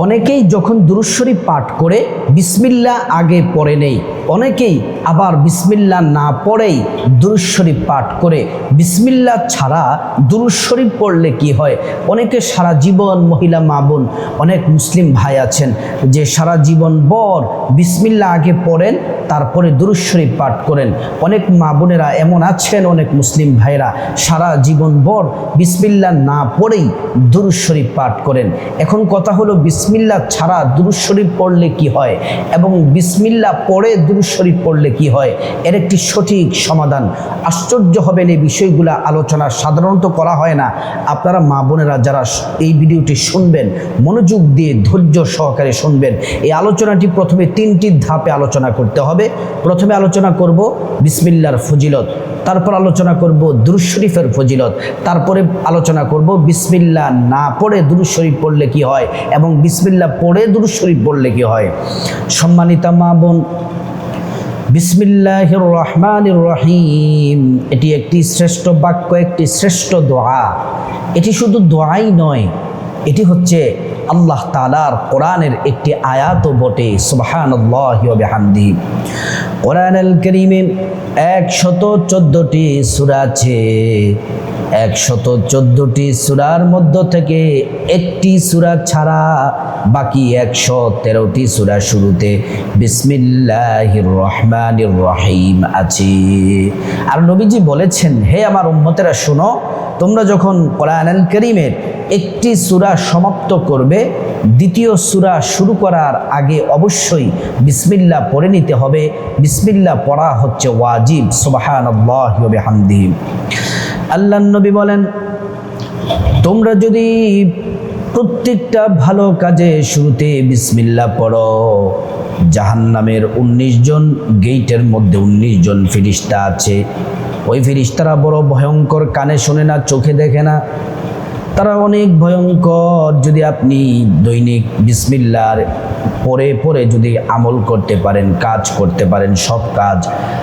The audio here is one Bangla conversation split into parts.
অনেকেই যখন দুরুশ্বরী পাঠ করে বিসমিল্লা আগে পড়ে নেই, অনেকেই আবার বিসমিল্লা না পড়েই দুরুশ্বরী পাঠ করে। বিসমিল্লা ছাড়া দুরুশ্বরী পড়লে কি হয়? অনেকে সারা জীবন মহিলা মা বোন, অনেক মুসলিম ভাই আছেন, যে সারা জীবন বর বিসমিল্লা আগে পড়েন, তারপরে দুরুশ্বরী পাঠ করেন। অনেক মা বোনেরা এমন আছেন, অনেক মুসলিম ভাইরা সারা জীবন বর বিসমিল্লা না পড়েই দুরুশ্বরী পাঠ করেন। এখন কথা হলো বিসমিল্লা ছাড়া দুরুশ্বরী পড়লে কি হয়? এবং বিসমিল্লা পড়ে দুরুশ্বরী পড়লে কি হয়? এর একটি সঠিক সমাধান। আশ্চর্য হবেন এই বিষয়গুলো আলোচনা সাধারণত করা হয় না। আপনারা মা বোনেরা যারা এই ভিডিওটি শুনবেন, মনোযোগ দিয়ে ধৈর্য সহকারে শুনবেন। এই আলোচনাটি প্রথমে তিনটি ধাপে আলোচনা করতে হবে। প্রথমে আলোচনা করব বিসমিল্লার ফজিলত, তারপর আলোচনা করব দুরুজ শরীফের ফজিলত, তারপরে আলোচনা করব বিসমিল্লা না পড়ে দুরুজ শরীফ পড়লে কি হয়? এবং বিসমিল্লা পড়ে দুরুজ শরীফ পড়লে কি হয়? সম্মানিতা মা বোন, বিসমিল্লাহির রহমানির রহিম। এটি একটি শ্রেষ্ঠ বাক্য, একটি শ্রেষ্ঠ দোয়া। এটি শুধু দোয়াই নয়, এটি হচ্ছে আল্লাহ তালার কোরআনের একটি আয়াতও বটে সুবাহানহামদি কোরআনুল করিমে একশত চোদ্দটি সুরা আছে। একশত চোদ্দটি সুরার মধ্য থেকে একটি সুরা ছাড়া বাকি একশো তেরোটি সুরা শুরুতে বিসমিল্লাহ রহমান রহিম আছে। আর নবীজি বলেছেন, হে আমার উম্মতেরা শোনো, তোমরা যখন কোরআন করিমের একটি সুরা সমাপ্ত করবে দ্বিতীয় সুরা শুরু করার আগে অবশ্যই বিসমিল্লা পড়ে নিতে হবে। বিসমিল্লা পড়া হচ্ছে ওয়াজিব সুবাহান আল্লাহ নবী বলেন, তোমরা যদি প্রত্যেকটা ভালো কাজে শুরুতে বিসমিল্লা পড়ো, জাহান্নামের উনিশ জন, গেইটের মধ্যে উনিশ জন ফিরিস্তা আছে। ওই ফিরিস্তারা বড় ভয়ঙ্কর কানে শোনে না, চোখে দেখে না। তারা অনেক ভয়ঙ্কর যদি আপনি দৈনিক বিসমিল্লার পরে পরে যদি আমল করতে পারেন, কাজ করতে পারেন, সব কাজ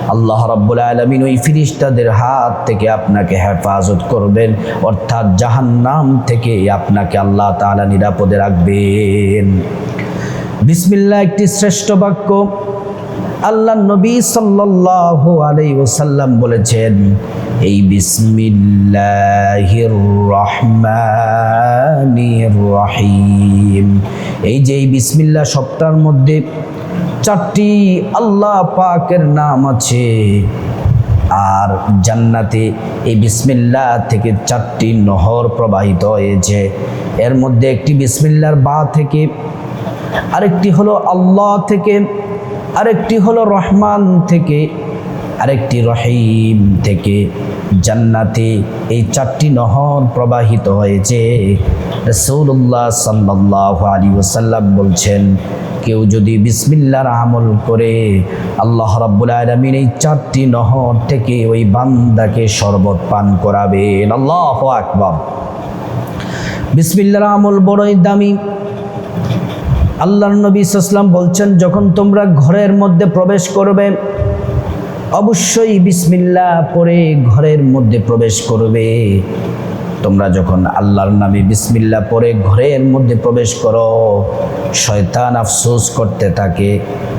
আল্লাহ রাব্বুল আলমিন ওই ফিরিস্তাদের হাত থেকে আপনাকে হেফাজত করবেন। অর্থাৎ জাহান্নাম থেকে আপনাকে আল্লাহ তাআলা নিরাপদে রাখবেন। বিসমিল্লাহ একটি শ্রেষ্ঠ বাক্য। আল্লাহ নবী সাল্লাল্লাহু আলাইহি ওয়াসাল্লাম বলেছেন, এই বিসমিল্লাহির রহমানির রহিম। এই যে এই বিসমিল্লাহ সপ্তাহের মধ্যে চারটি আল্লাহ পাকের নাম আছে, আর জান্নাতে এই বিসমিল্লাহ থেকে চারটি নহর প্রবাহিত হয়েছে। এর মধ্যে একটি বিসমিল্লার বা থেকে, আরেকটি হলো আল্লাহ থেকে আরেকটি হলো রহমান থেকে, আরেকটি রহিম থেকে। জান্নাতে এই চারটি নহর প্রবাহিত হয়েছে। রসৌল্লাহ সাল্লাহ আলী ওসাল্লাম বলছেন, কেউ যদি বিসমিল্লার আমল করে, আল্লাহ রাব্বুল আলমিন এই চারটি নহর থেকে ওই বান্দাকে শরবত পান করাবেন। আল্লাহ আকবর। বিসমিল্লার আমল বড়ই দামি। আল্লাহর নবী ইসলাম বলছেন, যখন তোমরা ঘরের মধ্যে প্রবেশ করবে, অবশ্যই বিসমিল্লা পরে ঘরের মধ্যে প্রবেশ করবে। তোমরা যখন আল্লাহর নামে বিসমিল্লা পরে ঘরের মধ্যে প্রবেশ করো, শয়তান আফসোস করতে থাকে,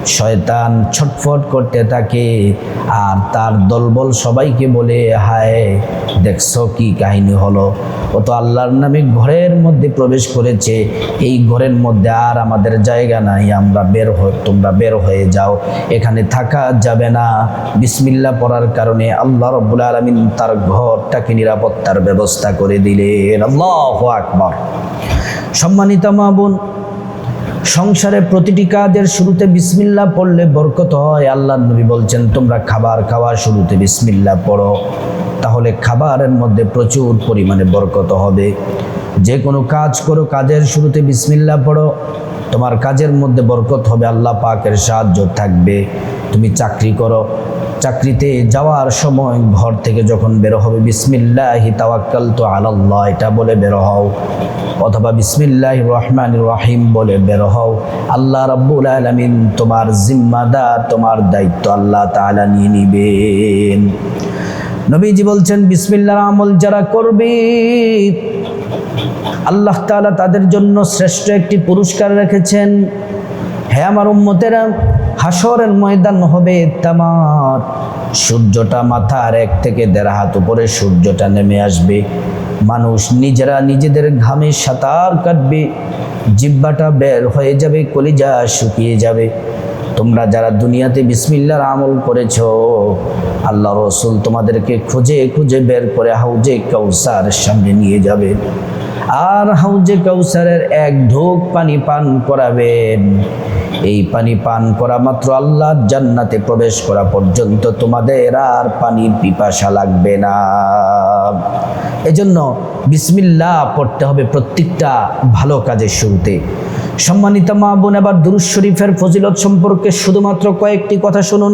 শয়তান ছটফট করতে থাকে, আর তার দলবল সবাইকে বলে, হায়, দেখছ কি কাহিনী হলো? ও তো আল্লাহর নামে ঘরের মধ্যে প্রবেশ করেছে। এই ঘরের মধ্যে আর আমাদের জায়গা নাই, আমরা বের হয়ে তোমরা বের হয়ে যাও। এখানে থাকা যাবে না। বিসমিল্লা পড়ার কারণে আল্লাহ রব্বুল আলমিন তার ঘরটাকে নিরাপত্তার ব্যবস্থা করে দিলেন, আল্লাহ আকবর। সম্মানিত মা বোন, সংসারে প্রতিটি কাজের শুরুতে বিসমিল্লা পড়লে বরকত হয়। আল্লাহ নবী বলছেন, তোমরা খাবার খাওয়ার শুরুতে বিসমিল্লা পড়ো, তাহলে খাবারের মধ্যে প্রচুর পরিমাণে বরকত হবে। যে কোনো কাজ করো, কাজের শুরুতে বিসমিল্লা পড়ো, তোমার কাজের মধ্যে বরকত হবে, আল্লাহ পাকের সাহায্য থাকবে। তুমি চাকরি করো চাকরিতে যাওয়ার সময় ঘর থেকে যখন বেরো হবে, বিসমিল্লাহি তাওয়াক্কাল তো আলাল্লাহ এটা বলে বেরো হও। অথবা বিসমিল্লাহ রহমান রহিম বলে বেরো হও। আল্লাহ রাব্বুল আলামিন তোমার জিম্মাদার, তোমার দায়িত্ব আল্লাহ তাআলা নিয়ে নিবেন। নবীজি বলছেন বিসমিল্লাহর আমল যারা করবে, আল্লাহ তাআলা তাদের জন্য শ্রেষ্ঠ একটি পুরস্কার রেখেছেন। হ্যাঁ আমার উম্মতেরা হাসরের ময়দান হবে তামার। সূর্যটা মাথার এক থেকে দেড় হাত উপরে সূর্যটা নেমে আসবে। মানুষ নিজেরা নিজেদের ঘামে সাঁতার কাটবে। জিব্বাটা বের হয়ে যাবে, কলিজা শুকিয়ে যাবে। তোমরা যারা দুনিয়াতে বিসমিল্লার আমল করেছ, আল্লাহ রসুল তোমাদেরকে খুঁজে খুঁজে বের করে হাউজে কৌসার সামনে নিয়ে যাবে। আর হাউজে কৌসারের এক ঢোক পানি পান করাবেন। এই পানি পান করা মাত্র আল্লাহর জান্নাতে প্রবেশ করা পর্যন্ত তোমাদের আর পানির পিপাসা লাগবে না। এজন্য বিসমিল্লা পড়তে হবে প্রত্যেকটা ভালো কাজের শুরুতে। সম্মানিত মা বোন, এবার দুরুশ শরীফের ফজিলত সম্পর্কে শুধুমাত্র কয়েকটি কথা শুনুন।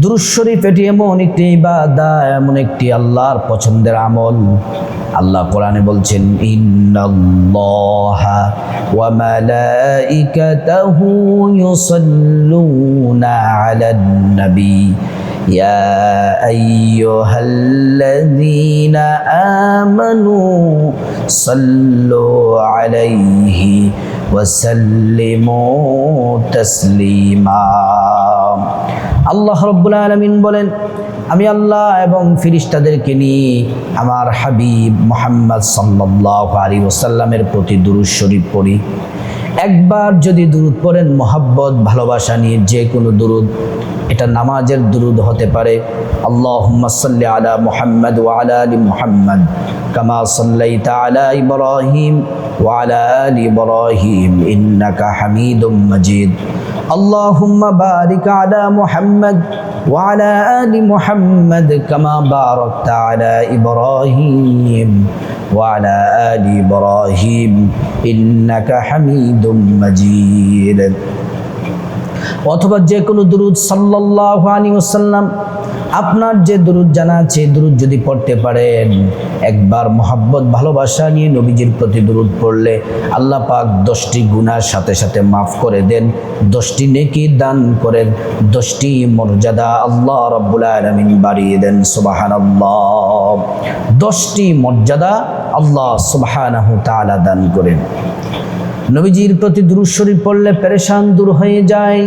দুরুশ্বরী পেটি এমন একটি ইবাদা এমন একটি আল্লাহর পছন্দের আমল। আল্লাহ কোরআনে বলছেন, ইন্নাল্লাহা নবী ইয়া আলাইহি وسلموا تسليما আল্লাহ রব্বুল আলমিন বলেন আমি আল্লাহ এবং ফিরিস্তাদেরকে নিয়ে আমার হাবিব মোহাম্মদ সাল্লাহ আলী ওসাল্লামের প্রতি দুরুদ শরীফ পড়ি একবার যদি দুরুদ পড়েন মোহাব্বত ভালোবাসা নিয়ে যে কোনো দুরুদ এটা নামাজের দুরুদ হতে পারে আল্লাহ সাল্লি আলা মুহাম্মদ ওয়ালা আলী মুহাম্মদ কামা সাল্লাইতা আলা ইব্রাহিম ওয়ালা আলী ইব্রাহিম ইন্নাকা হামিদুম মজিদ اللهم بارك على محمد وعلى آل محمد كما باركت على إبراهيم وعلى آل إبراهيم إنك حميد মাজিদ। অথবা যে কোনো দুরুদ সাল্লাহ ওসাল্লাম আপনার যে দুরুদ জানা আছে দুরুদ যদি পড়তে পারেন, একবার মোহাব্বত, ভালোবাসা নিয়ে নবীজির প্রতি দুরুদ পড়লে আল্লাহ পাক দশটি গুণার সাথে সাথে মাফ করে দেন, দশটি নেকি দান করেন, দশটি মর্যাদা আল্লাহ রব্বুল আলমিন বাড়িয়ে দেন সুবাহান দশটি মর্যাদা আল্লাহ সুবাহান দান করেন। নবীজির প্রতি দুরুদ শরীফ পড়লে পেরেশান দূর হয়ে যায়।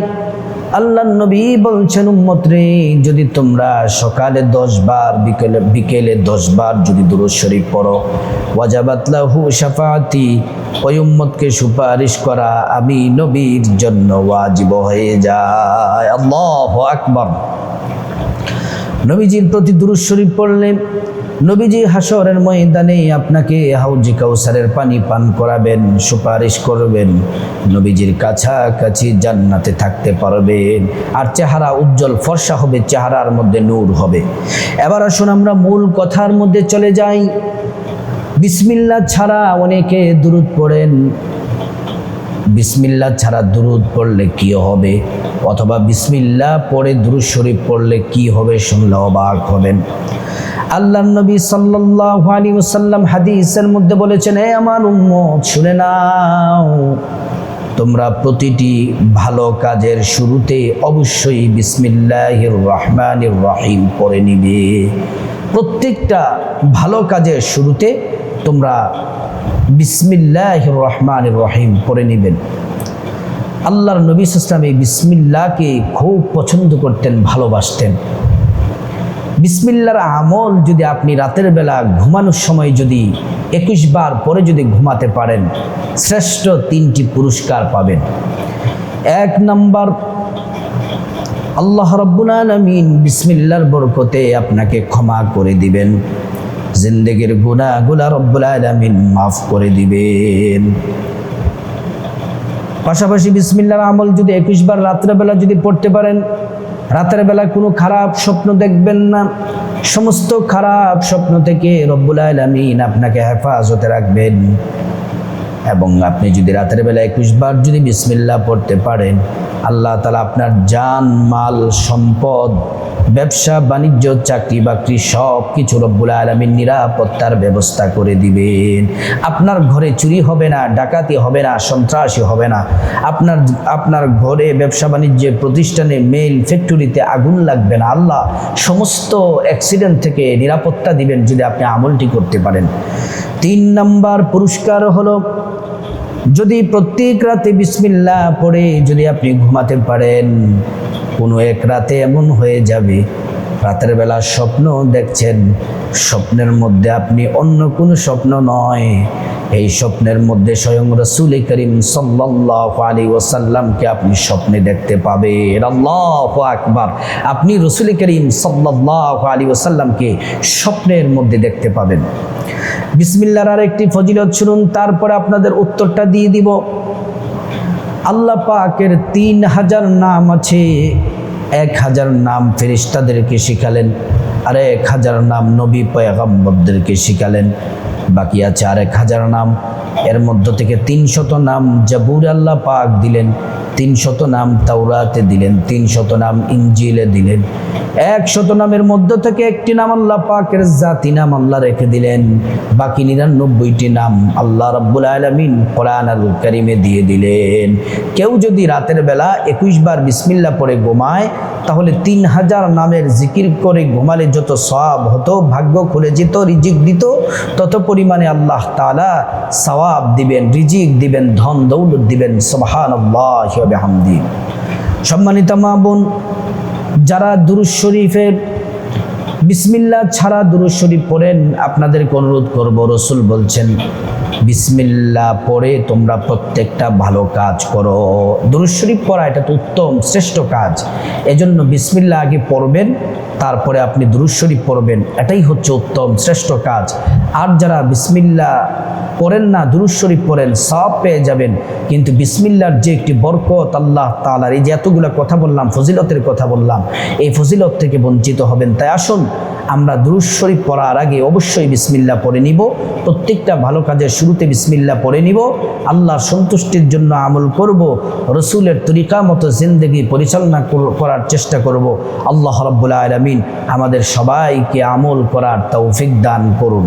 আল্লাহ নবী বলছেন উম্মত রে যদি তোমরা সকালে দশ বার, বিকেলে বিকেলে দশ বার যদি দুরুদ শরীফ পড়ো ওয়াজাবাতলাহু শাফাতি ওই উম্মতকে সুপারিশ করা আমি নবীর জন্য ওয়াজিব হয়ে যায়। আল্লাহ আকবর। নবীজির প্রতি দুরুদ পড়লে নবীজি হাসরের ময়দানে আপনাকে হাউজি কাউসারের পানি পান করাবেন, সুপারিশ করবেন। নবীজির কাছাকাছি জান্নাতে থাকতে পারবেন। আর চেহারা উজ্জ্বল, ফর্সা হবে, চেহারার মধ্যে নূর হবে। এবার আসুন আমরা মূল কথার মধ্যে চলে যাই। বিসমিল্লা ছাড়া অনেকে দূরত পড়েন। বিসমিল্লা ছাড়া দুরুদ পড়লে কি হবে? অথবা বিসমিল্লা পড়ে দুরুদ শরীফ পড়লে কি হবে? শুনলে অবাক হবেন। আল্লাহ নবী সাল্লাল্লাহু আলাইহি ওয়াসাল্লাম হাদিসের মধ্যে বলেছেন হে আমার উম্মত, শুনে নাও। তোমরা প্রতিটি ভালো কাজের শুরুতে অবশ্যই বিসমিল্লাহির রহমানির রহিম পড়ে নিবে। প্রত্যেকটা ভালো কাজের শুরুতে তোমরা বিসমিল্লাহির রহমানির রহিম পড়ে নেবেন। আল্লাহর নবী ইসলাম এই বিসমিল্লাহকে খুব পছন্দ করতেন, ভালোবাসতেন। বিসমিল্লার আমল যদি আপনি রাতের বেলা ঘুমানোর সময় যদি একুশ বার পরে যদি ঘুমাতে পারেন, শ্রেষ্ঠ তিনটি পুরস্কার পাবেন। এক নম্বর, আল্লাহ রব্বুল আলমিন বিসমিল্লার বরকতে আপনাকে ক্ষমা করে দিবেন। জিন্দগির গুণাগুলা রব্বুল আলমিন মাফ করে দিবেন। পাশাপাশি বিসমিল্লার আমল যদি একুশ বার রাত্রেবেলা যদি পড়তে পারেন, রাতের বেলা কোনো খারাপ স্বপ্ন দেখবেন না। সমস্ত খারাপ স্বপ্ন থেকে রব্বুল আলমিন আপনাকে হেফাজতে রাখবেন। এবং আপনি যদি রাতের বেলা একুশ বার যদি বিসমিল্লা পড়তে পারেন, আল্লাহ তালা আপনার জান, মাল, সম্পদ ব্যবসা, বাণিজ্য, চাকরি বাকরি সব কিছু রব্বুল আলমীর নিরাপত্তার ব্যবস্থা করে দিবেন। আপনার ঘরে চুরি হবে না, ডাকাতি হবে না, সন্ত্রাসী হবে না। আপনার আপনার ঘরে ব্যবসা, বাণিজ্যে প্রতিষ্ঠানে মেল ফ্যাক্টরিতে আগুন লাগবে না। আল্লাহ সমস্ত অ্যাক্সিডেন্ট থেকে নিরাপত্তা দিবেন যদি আপনি আমলটি করতে পারেন। তিন নাম্বার পুরস্কার হলো, যদি প্রত্যেক রাতে বিসমিল্লাহ পড়ে যদি আপনি ঘুমাতে পারেন। কোনো এক রাতে এমন হয়ে যাবে। রাতের বেলা স্বপ্ন দেখছেন। স্বপ্নের মধ্যে আপনি অন্য কোনো স্বপ্ন নয়। এই স্বপ্নের মধ্যে স্বয়ং রসুল করিম সাল্লাহ আলী ওসাল্লামকে আপনি স্বপ্নে দেখতে পাবেন। আল্লাহ আকবার। আপনি রসুল করিম সাল্লাহ আলী ওসাল্লামকে স্বপ্নের মধ্যে দেখতে পাবেন। বিসমিল্লার আর একটি ফজিলত শুনুন, তারপরে আপনাদের উত্তরটা দিয়ে দিব। আল্লাহ পাকের তিন হাজার নাম আছে। এক হাজার নাম ফেরিস্তাদেরকে শিখালেন, আর এক হাজার নাম নবী পয়গম্বরদেরকে শিখালেন। বাকি আছে আর এক হাজার নাম। এর মধ্য থেকে তিনশত নাম জাবুর আল্লাহ পাক দিলেন, তিনশত নাম তাওরাতে দিলেন, তিনশত নাম ইঞ্জিলে দিলেন। একশত নামের মধ্য থেকে একটি নাম আল্লাহ পাকের জাতি নাম আল্লাহ রেখে দিলেন। বাকি নিরানব্বইটি নাম আল্লাহ রব্বুল আলমিন কোরআন আল করিমে দিয়ে দিলেন। কেউ যদি রাতের বেলা একুশ বার বিসমিল্লা পরে ঘুমায়, তাহলে তিন হাজার নামের জিকির করে ঘুমালে যত সব হতো, ভাগ্য খুলে যেত, রিজিক দিত, তত পরিমাণে আল্লাহ তালা সওয়াব দিবেন, রিজিক দিবেন, ধন দৌলত দিবেন সবহান আল্লাহ হামদি সম্মানিত মা বোন, যারা দুরুজ শরীফের বিসমিল্লা ছাড়া দুরুজ শরীফ পড়েন, আপনাদেরকে অনুরোধ করব, রসুল বলছেন বিসমিল্লা পরে তোমরা প্রত্যেকটা ভালো কাজ করো। দুরুজ শরীফ পড়া, এটা তো উত্তম, শ্রেষ্ঠ কাজ। এজন্য বিসমিল্লা আগে পড়বেন, তারপরে আপনি দুরুজ শরীফ পড়বেন, এটাই হচ্ছে উত্তম, শ্রেষ্ঠ কাজ। আর যারা বিসমিল্লা পড়েন না দুরুজ শরীফ পড়েন সব পেয়ে যাবেন। কিন্তু বিসমিল্লার যে একটি বরকত আল্লাহ তালার এই যে এতগুলো কথা বললাম, ফজিলতের কথা বললাম, এই ফজিলত থেকে বঞ্চিত হবেন। তাই আসুন, আমরা দুরুজ শরীফ পড়ার আগে অবশ্যই বিসমিল্লা পড়ে নিব। প্রত্যেকটা ভালো কাজের শুরুতে বিসমিল্লা পড়ে নিব। আল্লাহর সন্তুষ্টির জন্য আমল করব। রসুলের তরিকা মতো জিন্দগি পরিচালনা কর- করার চেষ্টা করব। আল্লাহ রব্বুল আলমিন আমাদের সবাইকে আমল করার তৌফিক দান করুন।